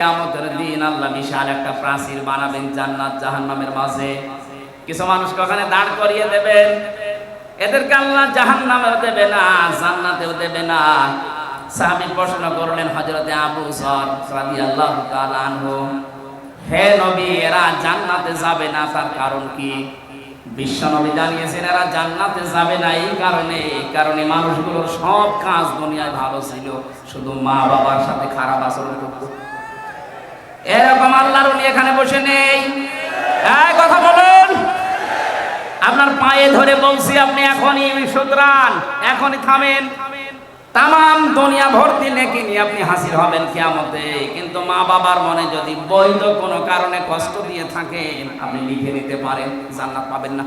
কিয়ামতের দিন আল্লাহ বিশাল একটা প্রাচীর বানাবেন জান্নাত জাহান্নামের মাঝে। কিছু মানুষকে ওখানে দাঁড় করিয়ে দেবেন। এদেরকে আল্লাহ জাহান্নামেও দেবে না, জান্নাতেও দেবে না। সাহাবী প্রশ্ন করলেন হযরতে আবু সর রাদিয়াল্লাহু তাআলা আনহু, হে নবী, এরা জান্নাতে যাবে না, তার কারণ কি? বিশ্ব নবী জানিয়েছেন, এরা জান্নাতে যাবে না, এই কারণে এই কারণে মানুষগুলোর সব কাজ দুনিয়ায় ভালো ছিল। শুধু মা বাবার সাথে খারাপ আচরণ করতো। এরকম আল্লাহর উনি এখানে বসে নেই। এই কথা বলুন। আপনার পায়ে ধরে বলছি আপনি এখনই সুতরান এখনই থামেন। তাম দুনিয়া ভর্তি নেকি নিয়ে আপনি হাসির হবেন কিয়ামতে। কিন্তু মা বাবার মনে যদি বৈধ কোনো কারণে কষ্ট দিয়ে থাকেন, আপনি লিখে নিতে পারেন, জান্নাত পাবেন না।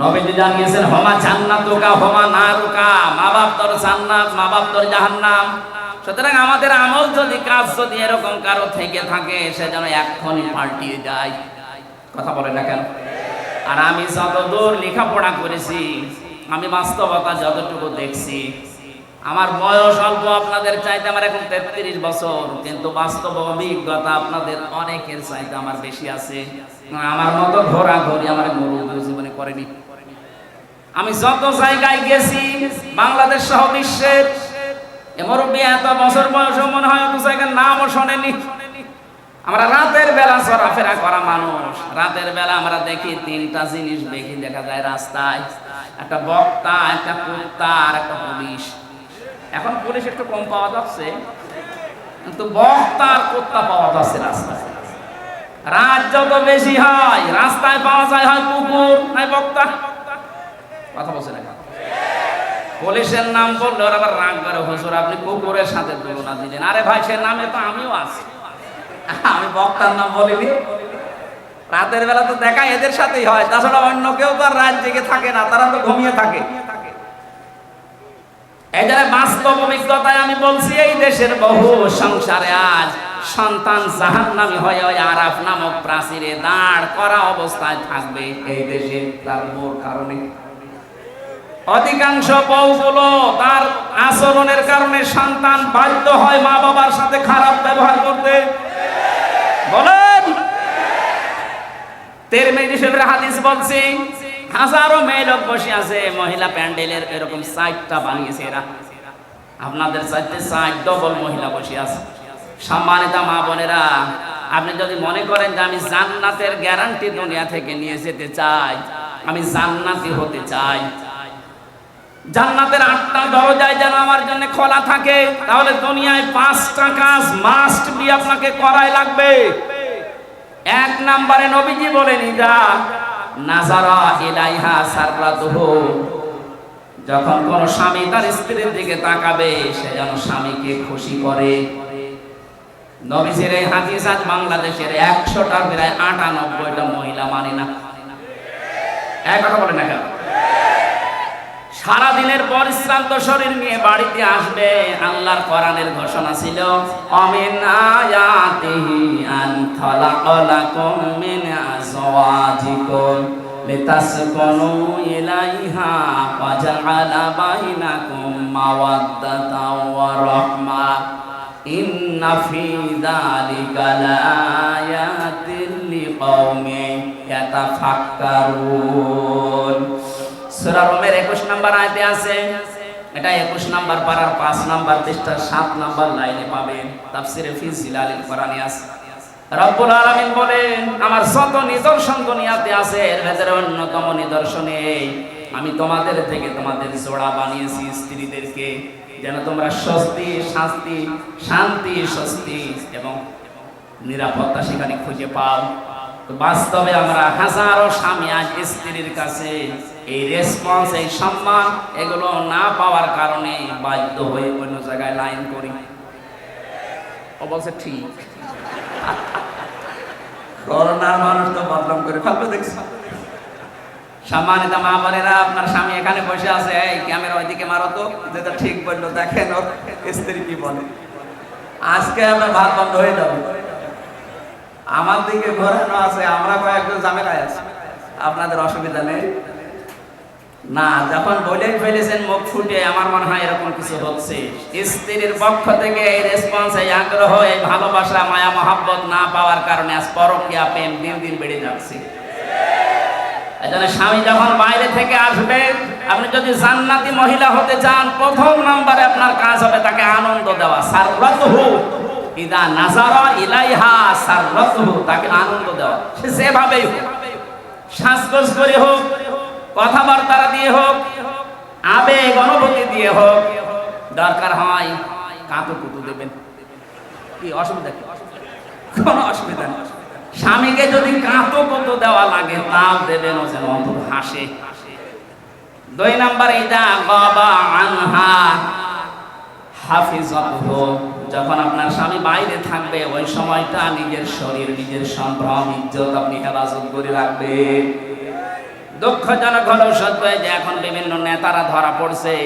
নবীজি জানিয়েছেন, হমা জান্নাতুকা, হমা নারুকা। মা বাপ তোর জান্নাত, মা বাপ তোর জাহান্নাম। সুতরাং আমাদের আমল যদি, কাজ যদি এরকম কারও থেকে থাকে, সে যেন এক্ষুনি পাল্টিয়ে যায়। কথা বলে না কেন? আর আমি যতদূর লেখাপড়া করেছি, আমি বাস্তবতা যতটুকু দেখছি, আমার বয়স অল্প, আপনাদের চাইতে আমার এখন তেত্রিশ বছর, কিন্তু বাস্তব অভিজ্ঞতা আপনাদের অনেকের চাইতে আমার বেশি আছে। আমার মতো ঘোরা ঘুরি আমার গরু জীবনে করেনি। আমি যত জায়গায় গেছি, বাংলাদেশ সহ বিশ্বের এ মুরব্বী, এত বছর বয়স মনে হয় নামও শোনেনি। আমরা রাতের বেলা চলাফেরা করা মানুষ। রাতের বেলা আমরা দেখি তিনটা জিনিস দেখি দেখা যায় রাস্তায়। একটা বক্তা, একটা কুত্তা এখন পুলিশ একটু কম পাওয়া যাচ্ছে, কিন্তু বক্তা আর কুত্তা পাওয়া যাচ্ছে রাস্তায়। রাত যত বেশি হয়, রাস্তায় পাওয়া যায় হয় কুকুর, নাই বক্তা। কথা বলছে না পুলিশের নাম বললে ওরা আবার রাগ করে, হুজুর, আপনি কুকুরের সাথে তুলনা দিলেন। আরে ভাই, সে নামে তো আমিও আছি। আমি বক্তার নাম বলিনি। রাতের বেলা তো দেখা এদের সাথেই হয়। তাছাড়া অন্য কেউ তো আর রাত জেগে থাকে না, তারা তো ঘুমিয়ে থাকে। এই জন্য বাস্তব অভিজ্ঞতায় আমি বলছি, এই দেশের বহু সংসারে আজ সন্তান জাহান নামে হয়ে ওই আরাফ নামক প্রাচীরে দাঁড় করা অবস্থায় থাকবে এই দেশে। তার মূল কারণে অধিকাংশ বউগুলো তার আচরণের কারণে সন্তান বাধ্য হয় মা বাবার সাথে খারাপ ব্যবহার করতে। বলেন। তেরমেজি শরীফের হাদিস বলছি, হাজারো মেয়ে লোক বসে আছে, মহিলা প্যান্ডেলের এরকম সাইডটা বানিয়েছে এরা। আপনাদের সাইডে সাইড ডবল মহিলা বসে আছে। সম্মানিত মা বোনেরা, আপনি যদি মনে করেন যে আমি জান্নাতের গ্যারান্টি দুনিয়া থেকে নিয়ে যেতে চাই, আমি জান্নাতি হতে চাই। জান্নাতের আটটা দরজায় যেন আমার জন্য খোলা থাকে, তাহলে দুনিয়ায় পাঁচটা কাজ মাস্ট বি আপনাকে করাই লাগবে। এক নম্বরে নবীজি বলেন, ইদা নাজারা ইলাইহা সাররাতুহু। যখন কোন স্বামী তার স্ত্রীর দিকে তাকাবে, সে যেন স্বামীকে খুশি করে। নবীজির এই হাদিস আজ বাংলাদেশের একশোটা, প্রায় আটানব্বইটা মহিলা মানে না। এক কথা বলে না কেন? সারা দিনের পরিশ্রান্ত শরীর নিয়ে বাড়িতে আসবে। আল্লাহর কোরআনের ঘোষণা ছিল, অমিন আয়াতিহি আন খালাকালাকুম মিন আজওয়াজিকুম লিতাসকুনু ইলাইহা ওয়া জাআলা বাইনাকুম মাওয়াদ্দাতাও ওয়া রাহমা। ইন্না ফি যালিকা লাআয়াতিন লিকাউমিন ইয়াতাফাক্কারুন। সূরা রোমের 21 নাম্বার আয়াতে আছে, এটা 21 নাম্বার পারার 5 নাম্বার পৃষ্ঠার 7 নাম্বার লাইনে পাবেন। তাফসিরে ফি জিলালিল কোরআনে আছে। রব্বুল আলামিন বলেন, আমার শত নিদর্শন দুনিয়াতে আছে, এর ভেতরে অন্যতম নিদর্শন আমি তোমাদের থেকে তোমাদের জোড়া বানিয়েছি স্ত্রীদেরকে, যেন তোমরা স্বস্তি, শান্তি শান্তি, স্বস্তি এবং নিরাপত্তা সেখানে খুঁজে পাও। বাস্তবে আমরা হাজারো স্বামী আজ স্ত্রীর কাছে এই রেসপন্স এই সম্মান এগুলো না পাওয়ার কারণে বাধ্য হয়ে অন্য জায়গায় লাইন করি। ও বলছে ঠিক। করোনার মানুষ তো বদনাম করে ফেলবে দেখছি? সম্মানিত মা বোনেরা আপনার স্বামী এখানে বসে আছে। এই ক্যামেরা ওইদিকে মারো তো। যেটা ঠিক বলল দেখেন ওর স্ত্রী কি বলে। আজকে আমরা ভাত বন্ধ হয়ে যাবে। আমার দিকে ঘোরানো আছে, আমরা কয়েকজন ঝামেলায় আছি। আপনাদের অসুবিধা নেই। না, যখন বলে ফেলেছেন, মুখ ফুটে, আমার মনে হয় এরকম কিছু হচ্ছে। স্ত্রীর পক্ষ থেকে এই রেসপন্স এই আগ্রহ, এই ভালোবাসা, মায়া, মহাব্বত না পাওয়ার কারণে আজ পরকিয়া প্রেম দিন দিন বেড়ে যাচ্ছে। এজন্য স্বামী যখন বাইরে থেকে আসবে, আপনি যদি জান্নাতি মহিলা হতে চান, প্রথম নম্বরে আপনার কাজ হবে তাকে আনন্দ দেওয়া সাররাতহু ইদা নাজারা ইলাইহা সাররাতহু, তাকে আনন্দ দেওয়া। সে যেভাবেই হোক শ্বাসকোষ করে হোক, কথাবার্তা দিয়ে হোক, আবেগ, অনুভূতি দিয়ে হোক, দরকার হয় কাঁতু কুতু দেবেন। কি অসুবিধা কি? কোনো অসুবিধা নেই। স্বামীকে যদি কাঁতো কত দেওয়া লাগে, তাও দেবেন ও যেন অন্তত হাসে। দুই নাম্বার এটা বাবা আনহা হাফিজাতুহু। যখন আপনার স্বামী বাইরে থাকবে, ওই সময়টা নিজের শরীর, নিজের সম্ভ্রম, ইজ্জত আপনি হেফাজত করে রাখবেন। দুঃখজনক হলেও সত্য যে এখন বিভিন্ন নেতারা ধরা পড়ছে।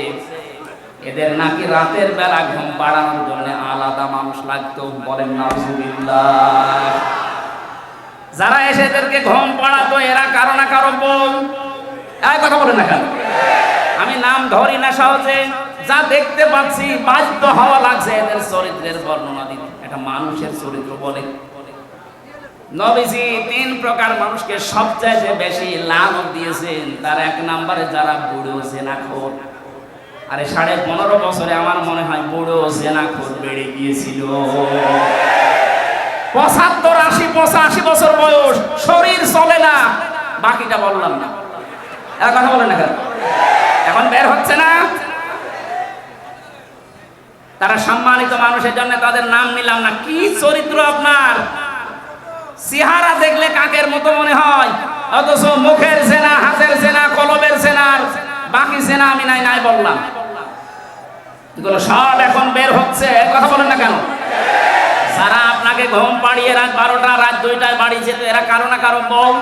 এদের নাকি রাতের বেলা ঘুম পাড়ানোর জন্য আলাদা মানুষ লাগতো, বলেন নাউজুবিল্লাহ। যারা এসে এদেরকে ঘুম পড়াতো, এরা কারও না কারও এই কথা বলেন না কেন? আমি নাম ধরি না সহজে। যা দেখতে পাচ্ছি, বাধ্য হওয়া লাগছে এদের চরিত্রের বর্ণনা দিতে। এটা মানুষের চরিত্র বলে। নবীজি তিন প্রকার মানুষকে বেশি লানত দিয়েছেন। তার এক যারা বুড়ো আরে সাড়ে পনেরো বছরে আমার মনে হয় বুড়ো জেনাখোর বেড়ে গিয়েছিল। পঁচাত্তর, আশি, পঁচাশি বছর বয়স, শরীর চলে না। বাকিটা বললাম না। কথা বলেন না এখন বের হচ্ছে না? তারা সম্মানিত মানুষের জন্য তাদের নাম নিলাম না। কি চরিত্র আপনার? চেহারা দেখলে কাকের মতো মনে হয়? অথচ মুখের সেনা, হাতের সেনা, কলমের সেনার বাকি সেনা আমি নাই নাই বললাম। এগুলো সব এখন বের হচ্ছে। কথা বলেন না কেন? যারা আপনাকে ঘুম পাড়িয়ে রাত বারোটা, রাত দুইটায় বাড়িয়েছে তো এরা কারও না কারও বউ?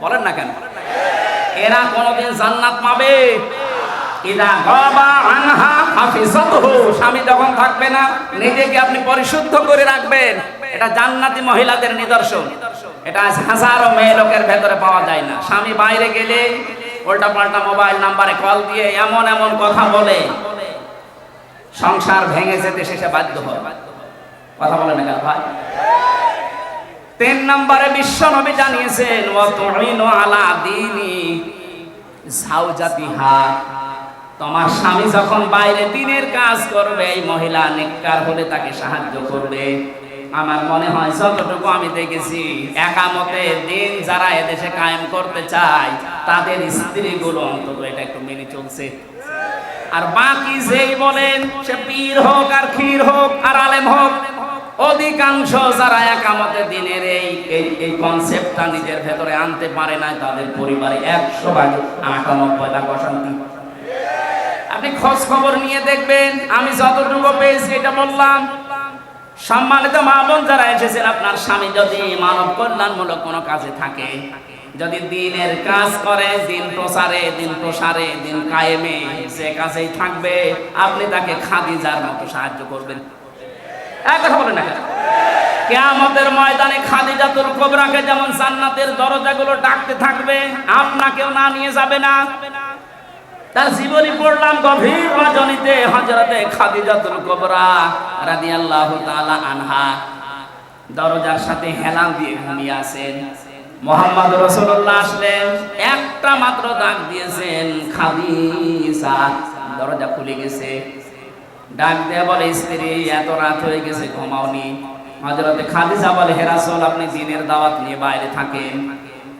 বলেন না কেন? এরা কোনোদিন জান্নাত পাবে? স্বামী যখন থাকবে না, নিজেকে আপনি পরিশুদ্ধ করে রাখবেন। এটা জান্নাতি মহিলাদের নিদর্শন। এটা হাজারো মেয়ে লোকের ভেতরে পাওয়া যায় না। স্বামী বাইরে গেলে উল্টা পাল্টা মোবাইল নাম্বারে কল দিয়ে এমন এমন কথা বলে। সংসার ভেঙে যেতে শেষে বাধ্য হয়। কথা বলে না ভাই? তিন নম্বরে বিশ্ব নবী জানিয়েছেন আলা দিনী তোমার স্বামী যখন বাইরে দিনের কাজ করবে, এই মহিলা নেককার হলে তাকে সাহায্য করবে। আমার মনে হয় যতটুকু আমি দেখেছি, একামতে দিন যারা এদেশে কায়েম করতে চায়, তাদের স্ত্রীগুলো অন্তত এটা একটু মেনে চলছে। আর বাকি যেই বলেন, সে পীর হোক আর ক্ষীর হোক আর আলেম হোক, অধিকাংশ যারা একামতে দিনের এই এই কনসেপ্টটা নিজের ভেতরে আনতে পারে না তাদের পরিবারে একশো ভাগ আটানব্বই লাখ অশান্তি আপনি খোঁজ খবর নিয়ে দেখবেন, আমি যতটুকু পেয়েছি এটা বললাম। সম্মানিত মা বোন যারা এসেছেন, আপনার স্বামী যদি মানব কল্যাণমূলক কোনো কাজে থাকে, যদি দিনের কাজ করে, দিন প্রসারে দিন প্রসারে, দিন কায়েমে সে কাজেই থাকবে, আপনি তাকে খাদিজার মতো সাহায্য করবেন। এক কথা বলেন? কেয়ামতের ময়দানে খাদিজাতুল কোবরাকে যেমন জান্নাতের দরজাগুলো ডাকতে থাকবে, আপনাকেও না নিয়ে যাবে না। তার জীবনী পড়লাম গভীর রজনীতে হজরতে খাদিজাতুল কোবরা রাদিয়াল্লাহু তাআলা আনহা। দরজার সাথে হেলান দিয়ে ঘুমিয়ে আছেন। মোহাম্মদ রসুল্লাহ আসলেন, একটা মাত্র ডাক দিয়েছেন, খাদিজা। দরজা খুলে গেছে। ডাক দেয়া বলে, স্ত্রী, এত রাত হয়ে গেছে, ঘুমাওনি। হজরতে খাদিজা বলে হেরাসল আপনি দিনের দাওয়াত নিয়ে বাইরে থাকেন।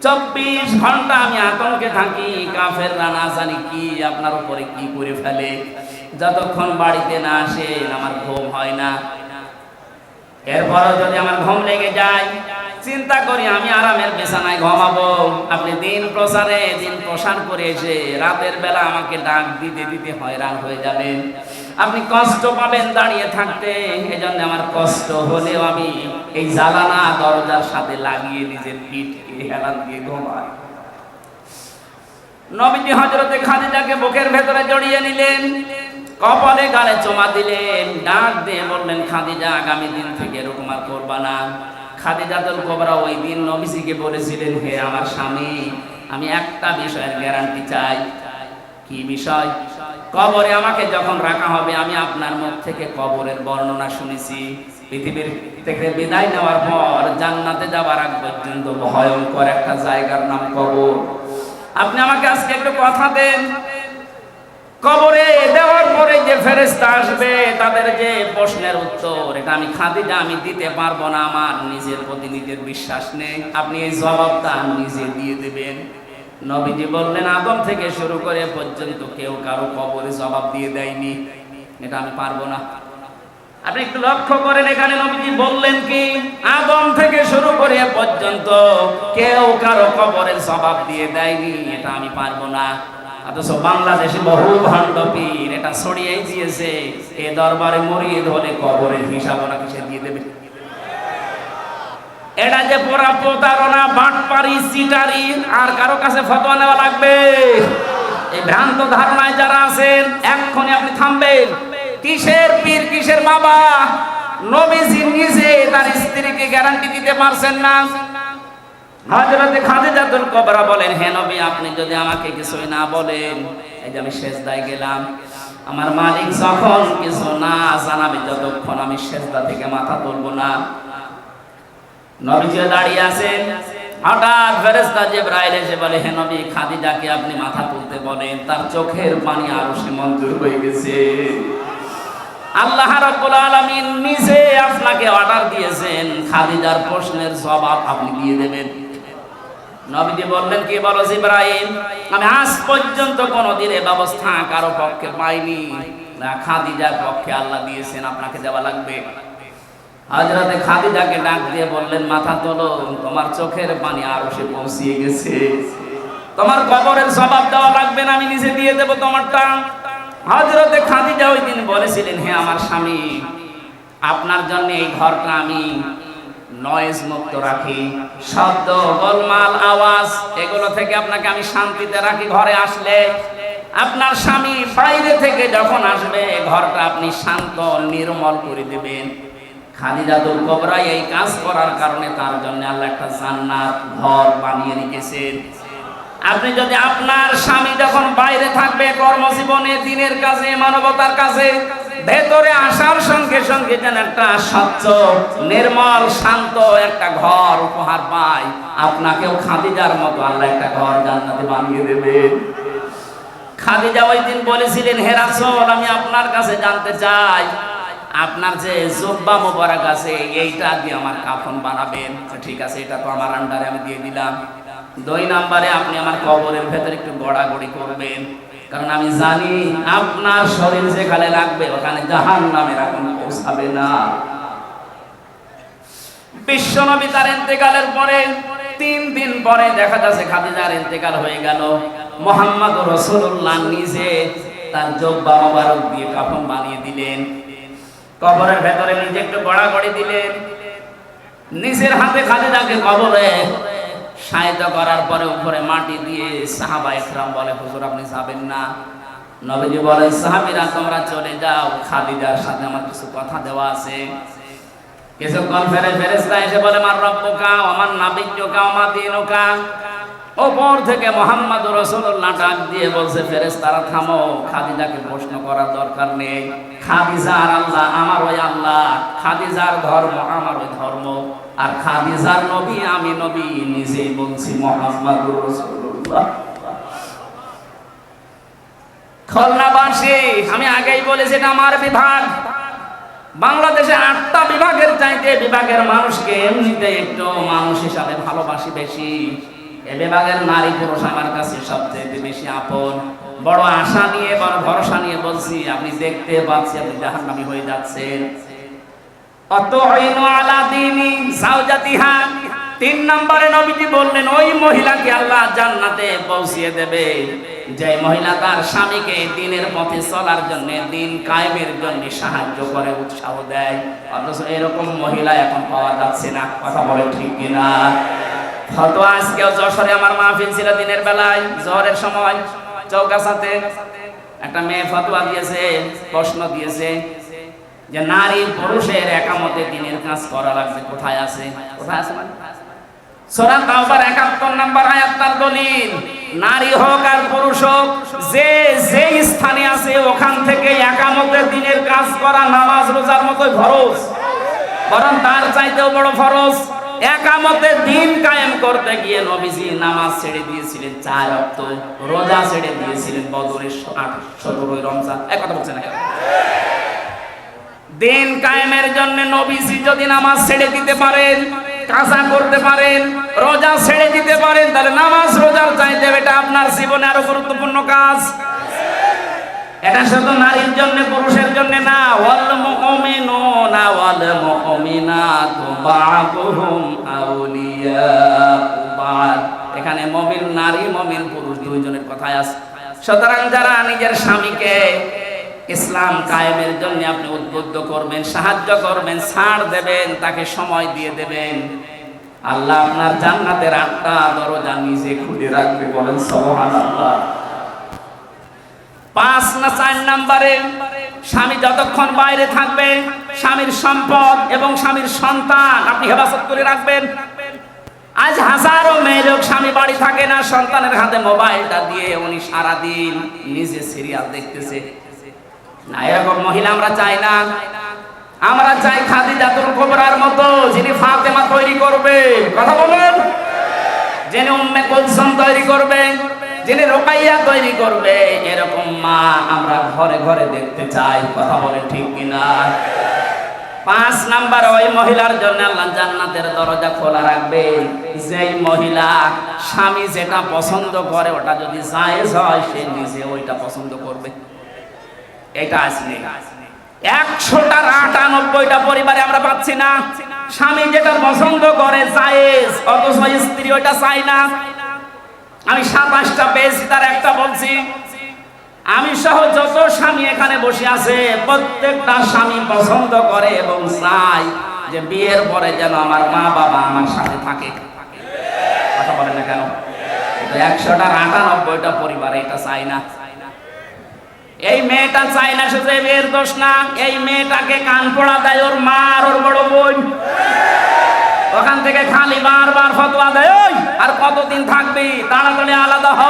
চব্বিশ ঘণ্টা আমি আতঙ্কে থাকি কাফের না জানি কি আপনার উপরে কি করে ফেলে। যতক্ষণ বাড়িতে না আসে আমার ঘুম হয় না। এরপরও যদি আমার ঘুম লেগে যায় চিন্তা করি, আমি আরামের বিছানায় ঘুমাবো। আপনি দিন প্রসারে দিন প্রসার করে এসে রাতের বেলা আমাকে ডাক দিতে দিতে হয়রান হয়ে যাবেন। আপনি কষ্ট পাবেন দাঁড়িয়ে থাকতে, এজন্য আমার কষ্ট হলেও আমি এই জ্বালানা দরজার সাথে লাগিয়ে নিজের পিঠকে হেলান দিয়ে ঘুমাই। নবীজি হজরতে খাদিজাকে বুকের ভেতরে জড়িয়ে নিলেন, কপালে গালে চমা দিলেন, ডাক দিয়ে বললেন, খাদিজা, আগামী দিন থেকে এরকম আর করবা না খাদিজাতুল কোবরা ওই দিন নবীজিকে বলেছিলেন, হে আমার স্বামী, আমি একটা বিষয়ের গ্যারান্টি চাই। কি বিষয়? কবরে আমাকে যখন রাখা হবে, আমি আপনার মুখ থেকে কবরের বর্ণনা শুনেছি। পৃথিবীর থেকে বিদায় নেওয়ার পর জান্নাতে যাবার আগ পর্যন্ত ভয়ঙ্কর একটা জায়গার নাম কবর। আপনি আমাকে আজকে একটু কথা দেন। কবরে দেওয়ার পরে যে ফেরেস্তা আসবে, তাদের যে প্রশ্নের উত্তর, এটা আমি খাদিজা, আমি দিতে পারব না আমার নিজের প্রতি নিজের বিশ্বাস নেই। আপনি এই জবাবটা নিজে দিয়ে দেবেন। নবীজি বললেন, আদম থেকে শুরু করে পর্যন্ত কেউ কারও কবরে জবাব দিয়ে দেয়নি। এটা আমি পারব না। আপনি একটু লক্ষ্য করেন, এখানে নবীজি বললেন কি, আদম থেকে শুরু করে পর্যন্ত কেউ কারও কবরের জবাব দিয়ে দেয়নি, এটা আমি পারব না। অথচ বাংলাদেশে বহু ভণ্ড পীর এটা ছড়িয়েই দিয়েছে। এ দরবারে মরিয়ে হলে কবরের হিসাব ওনাকে সে দিয়ে দেবে? এটা যে পোড়া প্রতারণা, বাটপারি সিটারি আর কারও কাছে ফতোয়া নেওয়া লাগবে? এই ভ্রান্ত ধারণায় যারা আছেন, এক্ষুনি আপনি থামবেন। কিসের পীর, কিসের বাবা? নবীজি নিজে তার স্ত্রীকে গ্যারান্টি দিতে পারছেন না। হযরতে খাদিজাতুল কুবরা বলেন, হে নবী, আপনি যদি আমাকে কিছুই না বলেন, এই যে আমি সেজদায় গেলাম, আমার মালিক যখন কিছু না জানাবে যতক্ষণ আমি সেজদা থেকে মাথা তুলবো না। নবীজি দাঁড়িয়ে আছেন। হঠাৎ ফেরেশতা জিবরাইল এসে বলে, হে নবী, খাদিজাকে আপনি মাথা তুলতে বলেন, তার চোখের পানি আরও সে মঞ্জুর হয়ে গেছে। আল্লাহ রাব্বুল আলামিন নিজে আপনাকে অর্ডার দিয়েছেন। খাদিজার প্রশ্নের জবাব আপনি দিয়ে দেবেন। নবীজি বললেন, কি বলো ইব্রাহিম আমি আজ পর্যন্ত কোনোদিন এ ব্যবস্থা কারও পক্ষে পাইনি। না, খাদিজার পক্ষে আল্লাহ দিয়েছেন, আপনাকে দেওয়া লাগবে। হাজরাতে খাদিজাকে ডাক দিয়ে বললেন, মাথা তোলো, তোমার চোখের পানি আরও সে পৌঁছিয়ে গেছে। তোমার কবরের জবাব দেওয়া লাগবে না, আমি নিজে দিয়ে দেবো তোমারটা। হজরতে খাদিজা ওই দিন বলেছিলেন, হে আমার স্বামী, আপনার জন্য এই ঘরটা আমি নয়েজ মুক্ত রাখি। শব্দ, গোলমাল, আওয়াজ, এগুলো থেকে আপনাকে আমি শান্তিতে রাখি ঘরে আসলে। আপনার স্বামী বাইরে থেকে যখন আসবে, ঘরটা আপনি শান্ত, নির্মল করে দেবেন। খাদিজাতুল কবরা এই কাজ করার কারণে তার জন্য আল্লাহ একটা জান্নাত ঘর বানিয়ে রেখেছেন। আপনি যদি আপনার স্বামী যখন বাইরে থাকবে, কর্মজীবনে, দিনের কাজে, মানবতার কাজে ভেতরে আসার সঙ্গে সঙ্গে যেন একটা স্বচ্ছ, নির্মল, শান্ত একটা ঘর উপহার পায় আপনাকেও খাদিজার মতো আল্লাহ একটা ঘর জান্নাতে বানিয়ে দেবেন খাদিজা ওই দিন বলেছিলেন, হে রাসূল, আমি আপনার কাছে জানতে চাই, আপনার যে জব্বা মোবারক আছে, এইটা দিয়ে আমার কাফন বানাবেন। ঠিক আছে, এটা তো আমার আন্ডারে আমি দিয়ে দিলাম। দুই নাম্বারে আপনি আমার কবরের ভেতরে একটু গড়াগড়ি করবেন। কারণ আমি জানি আপনার শরীর যেখানে লাগবে, ওখানে জাহান নামের আগুন পৌঁছাবে না। বিশ্বনবী তার ইন্তেকালের পরে, তিন দিন পরে দেখা যাচ্ছে খাদিজার ইন্তেকাল হয়ে গেল। মোহাম্মদ রসুল্লাহ নিজে তার জব্বা মোবারক দিয়ে কাফন বানিয়ে দিলেন। কবরের ভেতরে নিজে একটু গড়াগড়ি দিলেন। নিজের হাতে খাদিজাকে কবরে সাহিত্য করার পরে উপরে মাটি দিয়ে সাহাবা ইসলাম বলে, হুজুর, আপনি যাবেন না? নবীজি বলেন, সাহাবিরা, তোমরা চলে যাও। খাদিজার সাথে আমার কিছু কথা দেওয়া আছে। কিছুক্ষণ ফেরে ফেরেস্তা এসে বলে, মার রব্বকা আমার নাবিজ্ঞকা আমার দিনকা। ওপর থেকে মোহাম্মদ রসুল্লাহ ডাক দিয়ে বলছে ফেরেস্তারা থামো, খাদিজাকে প্রশ্ন করার দরকার নেই। খাদিজার আল্লাহ আমার ওই আল্লাহ, খাদিজার ধর্ম আমার ওই ধর্ম। আর খাদিজার নবী আমি নবী, নিজেই বলছি মোহাম্মদ রসুল্লাহ আমি আগেই বলেছি এটা আমার বিভাগ। বাংলাদেশে আটটা বিভাগের চাইতে বিভাগের মানুষকে এমনিতে একটু মানুষ হিসাবে ভালোবাসি বেশি। এ বিভাগের নারী পুরুষ আমার কাছে সবচেয়ে বেশি আপন। বড় আশা নিয়ে, বড় ভরসা নিয়ে বলছি, আপনি দেখতে পাচ্ছি আপনি জাহান্নামী হয়ে যাচ্ছেন। অত আলা দিনী সাউজাতিহা তিন নম্বরে নবীজি বললেন, ওই মহিলাকে আল্লাহ জান্নাতে পৌঁছিয়ে দেবে। যে মহিলা তার স্বামীকে দিনের পথে চলার জন্য, দিন কায়েমের জন্য সাহায্য করে, উৎসাহ দেয়। অথচ এরকম মহিলা এখন পাওয়া যাচ্ছে না। কথা বলে ঠিক কিনা? হয়তো আজকেও যশোরে আমার মাহফিল ছিল দিনের বেলায়, জহরের সময়, চৌকাছাতে। একটা মেয়ে ফতোয়া দিয়েছে, প্রশ্ন দিয়েছে যে, নারী পুরুষের একামতে দিনের কাজ করা লাগবে, কোথায় আছে? কোথায় আছে মানে? সূরা তাওবার 71 নম্বর আয়াত তার দলিল, নারী হোক আর পুরুষ হোক, যে যে স্থানে আছে ওখান থেকে একামতের দিনের কাজ করা নামাজ রোজার মতোই ফরজ বরং তার চাইতেও বড় ফরজ, একামতের দিন কায়েম করতে গিয়ে নবীজি নামাজ ছেড়ে দিয়েছিলেন চার অক্ত, রোজা ছেড়ে দিয়েছিলেন বদরের আট সতেরোই রমজান এক কথা বলছেন? দিন কায়েমের জন্য নবীজি যদি নামাজ ছেড়ে দিতে পারেন, কাজা করতে পারেন, রোজা ছেড়ে দিতে পারেন, তাহলে নামাজ রোজার চাইতে এটা আপনার জীবনে আরও গুরুত্বপূর্ণ কাজ। এটা শুধু নারীর জন্য, পুরুষের জন্য না, ওয়াল মুমিনুনা, ওয়াল মুমিনাতু বা'দুহুম আউলিয়াউ বা'দ। এখানে মুমিন নারী, মুমিন পুরুষ দুইজনের কথাই আছে। সুতরাং যারা নিজের স্বামীকে ইসলাম কায়েমের জন্য আপনি উদ্বুদ্ধ করবেন, সাহায্য করবেন, ছাড় দেবেন, তাকে সময় দিয়ে দেবেন। আল্লাহ আপনার জান্নাতের আটটা দরজা নিজে খুলে রাখবে বলেন, সুবহানাল্লাহ। পাঁচ না চার নাম্বারে, স্বামী যতক্ষণ বাইরে থাকবে, স্বামীর সম্পদ এবং স্বামীর সন্তান আপনি হেফাজত করে রাখবেন। আজ হাজারো মেয়ে লোক স্বামী বাড়ি থাকে না, সন্তানের হাতে মোবাইলটা দিয়ে উনি সারাদিন নিজে সিরিয়াল দেখতেছে। না এরকম মহিলা আমরা চাই না। আমরা চাই খাদিজাতুল কোবরার মতো যিনি ফাতেমা তৈরি করবে। কথা বলেন। যিনি উম্মে কুলসুম তৈরি করবে, যিনি রোকাইয়া তৈরি করবে, এরকম মা আমরা ঘরে ঘরে দেখতে চাই। কথা বলে ঠিক কিনা? পাঁচ নাম্বার, ওই মহিলার জন্য আল্লাহ জান্নাতের দরজা খোলা রাখবে। যেই মহিলা স্বামী যেটা পছন্দ করে, ওটা যদি জায়েজ হয়, সে নিজে ওইটা পছন্দ করবে। এটা আসলে একশোটার আটানব্বইটা পরিবারে আমরা পাচ্ছি না। স্বামী যেটা পছন্দ করে জায়েজ, অথচ স্ত্রী ওইটা চাই না। আমি সাতাশটা পেয়েছি, তার একটা বলছি, আমি সহ যত স্বামী এখানে বসে আছে, প্রত্যেকটা স্বামী পছন্দ করে এবং চাই যে বিয়ের পরে যেন আমার মা বাবা আমার সাথে থাকে। কথা বলে না কেন? একশোটার আটানব্বইটা পরিবার এটা চাই না। এই মেয়েটা চাই না শুধু মেয়ের দোষ না। এই মেয়েটাকে কান পড়া দেয় ওর মা আর ওর বড় বোন। ওখান থেকে খালি বারবার ফতোয়া দেয়, ওই, আর কতদিন থাকবি? তাড়াতাড়ি আলাদা হ।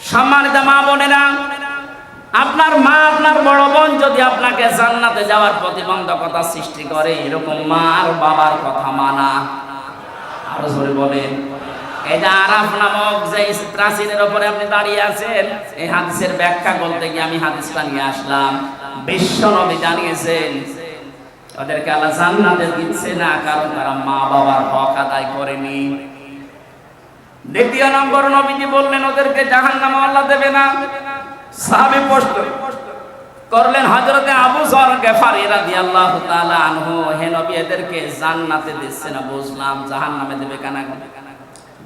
সম্মানিত মা বোনেরা, আপনার মা, আপনার বড় বোন যদি আপনাকে জান্নাতে যাওয়ার প্রতিবন্ধকতা সৃষ্টি করে, এরকম মা আর বাবার কথা মানা। আরও জোরে বলেন। এই যে আরাফ নামক যে প্রাচীনের আপনি দাঁড়িয়ে আছেন, এই হাদিসের ব্যাখ্যা গিয়ে আমি হাদিসটা নিয়ে আসলাম। বিশ্ব নবী জানিয়েছেন আল্লাহ জান্নাতে দিচ্ছে না, কারণ তারা মা বাবার হক আদায় করেনি। দ্বিতীয় নম্বর নবীজি বললেন, ওদেরকে জাহান নামা আল্লাহ দেবে না। সাহাবী প্রশ্ন করলেন, হযরতে আবু যর গেফারি তাআলা আনহু, হে নবী, এদেরকে জান্নাতে দিচ্ছে না? বুঝলাম, জাহান্নামে দেবে কেন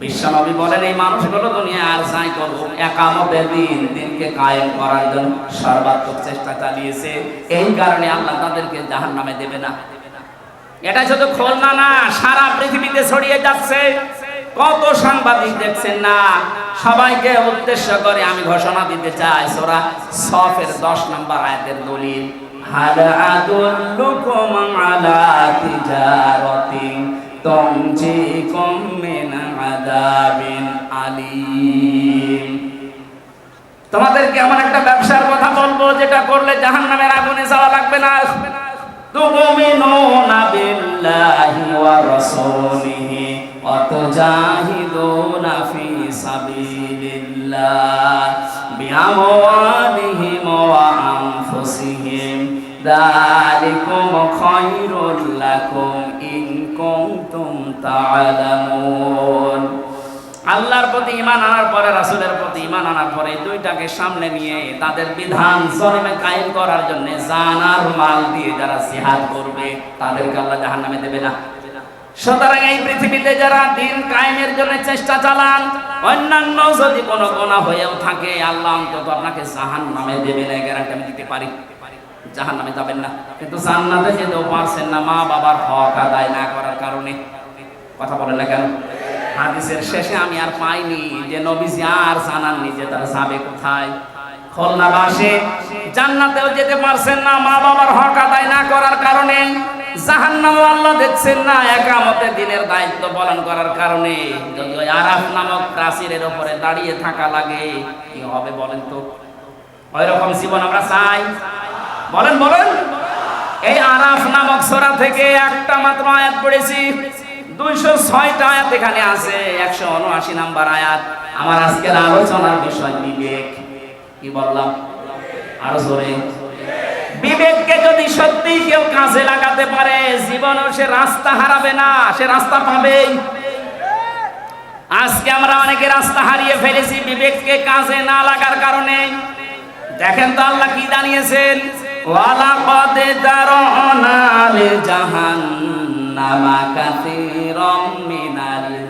বিশ্ব নবী বলেন, এই মানুষগুলো দুনিয়া আর যাই করব। একামতের দিন, দিনকে কায়েম করার জন্য সর্বাত্মক চেষ্টা চালিয়েছে। এই কারণে আল্লাহ তাদেরকে জাহান্নামে দেবে না। এটা শুধু খুলনা না, সারা পৃথিবীতে ছড়িয়ে যাচ্ছে। কত সাংবাদিক দেখছেন না, সবাইকে উদ্দেশ্য করে আমি ঘোষণা দিতে চাই, সোরা সফের দশ নম্বর আয়াতের দলিল। হাল আদুল্লুকুম আলা তিজারাতিন তুনজিকুম মিন আযাবিন আলীম। তোমাদেরকে এমন একটা ব্যবসার কথা বলব যেটা করলে জাহান্নামের আগুনে যাওয়া লাগবে না। তুমিনুনা বিল্লাহি ওয়া রাসূলিহি ওয়া তুজাহিদুনা ফি সাবিলিল্লাহ বিআমওয়ালিহিম ওয়া আনফুসিহিম। যালিকুম খায়রুল লাকুম ইন কুনতুম তা'লামুন আল্লাহর প্রতি ইমান আনার পরে, রাসূলের প্রতি ইমান আনার পরে দুইটাকে সামনে নিয়ে তাদের বিধান জমিনে কায়েম করার জন্য জানার মাল দিয়ে যারা জিহাদ করবে, তাদেরকে আল্লাহ জাহান্নামে দেবে না। সুতরাং এই পৃথিবীতে যারা দিন কায়েমের জন্য চেষ্টা চালান, অন্যান্য যদি কোনো গোনা হয়েও থাকে, আল্লাহ অন্তত আপনাকে জাহান নামে দেবে না গ্যারান্টি আমি দিতে পারি। জাহান নামে যাবেন না। কিন্তু জান্নাতে যেতেও পারছেন না মা বাবার হক আদায় না করার কারণে। কথা বলেন না কেন? হাদিসের শেষে আমি আর পাইনি যে নবীজি আর জানাননি যে তারা যাবে কোথায়। জান্নাতেও যেতে পারছেন না মা বাবার হক আদায় না করার কারণে। আল্লাহ দেখছেন না একামতে দিনের দায়িত্ব পালন করার কারণে। যদি ওই আরাফ নামক প্রাচীরের উপরে দাঁড়িয়ে থাকা লাগে, কি হবে বলেন তো? ওই রকম জীবন আমরা চাই। বলেন বলেন। এই আরাফ নামক সূরা থেকে একটা মাত্র আয়াত পড়েছি। দুইশো ছয়টা আয়াত এখানে আছে, একশো উনআশি নাম্বার আয়াত। আমার আজকের আলোচনার বিষয় বিবেক। কি বললাম? আরও জোরে। বিবেককে যদি সত্যি কেউ কাজে লাগাতে পারে সে রাস্তা হারাবে না, সে রাস্তা পাবেই। আজকে আমরা অনেকে রাস্তা হারিয়ে ফেলেছি, বিবেককে কাজে না লাগার কারণে। দেখেন তো আল্লাহ কি জানিয়েছেন?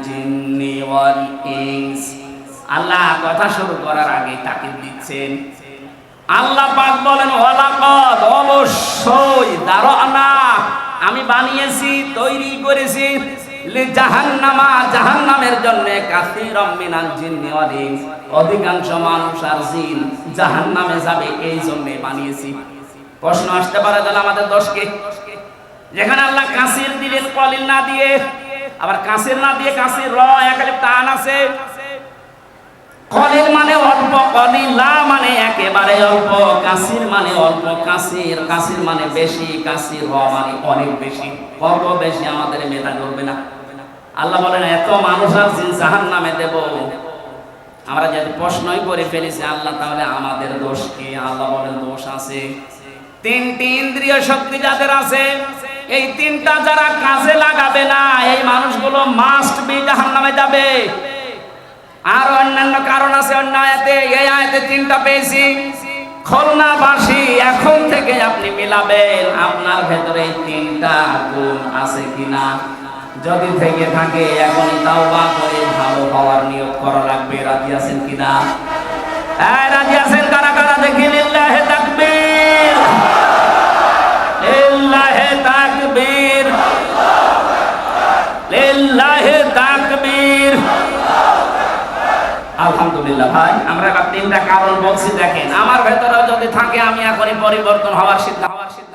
জিন্নি ওয়াল ইনস। আল্লাহ কথা শুরু করার আগে তাকিদ দিচ্ছেন। আল্লাহ পাক বলেন, ওয়ালাকাদ অবশ্যই আমি বানিয়েছি, তৈরি করেছি জাহান্নামা, জাহান্নামের জন্য কাসীরাম মিনাল জিন্নি ওয়াল ইনস। অধিকাংশ মানুষ আর জিন জাহান্নামে যাবে, এই জন্য বানিয়েছি। প্রশ্ন আসতে পারে তাহলে আমাদের দোষকে যেখানে আল্লাহ কাসির দিলেন, কলিল না দিয়ে, আবার কাসির না দিয়ে কাসির র একালে টান আছে। কলিল মানে অল্প, কলিলা মানে একেবারে অল্প, কাসির মানে অল্প কাসির কাসির মানে বেশি, কাসির র মানে অনেক বেশি। কত বেশি আমাদের মেধা করবে না। আল্লাহ বলেন, এত মানুষ আর জাহান নামে দেব। আমরা যদি প্রশ্নই করে ফেলেছি, আল্লাহ তাহলে আমাদের দোষ কি? আল্লাহ বলেন, দোষ আছে। তিনটি ইন্দ্রিয় শক্তি যাদের আছে, এই তিনটা যারা কাজে লাগাবে না, এই মানুষগুলো মাস্ট বি জাহান যাবে। আর অন্যান্য কারণ আছে, অন্য আয়াতে, এই আয়াতে তিনটা পেয়েছি। খুলনাবাসী, এখন থেকে আপনি মিলাবেন, আপনার ভেতরে তিনটা গুণ আছে কিনা? যদি থেকে থাকে, এখনই তাওবা করে ভালো হওয়ার নিয়োগ করা লাগবে। রাজি আছেন কিনা? হ্যাঁ রাজি আছেন কারা কারা? দেখি লিল্লাহে তাকবীর। ভাই, আমরা কারণ বলছি আমার ভেতরেও যদি থাকে, আমি এখনই পরিবর্তন হওয়ার সিদ্ধ হওয়ার সিদ্ধ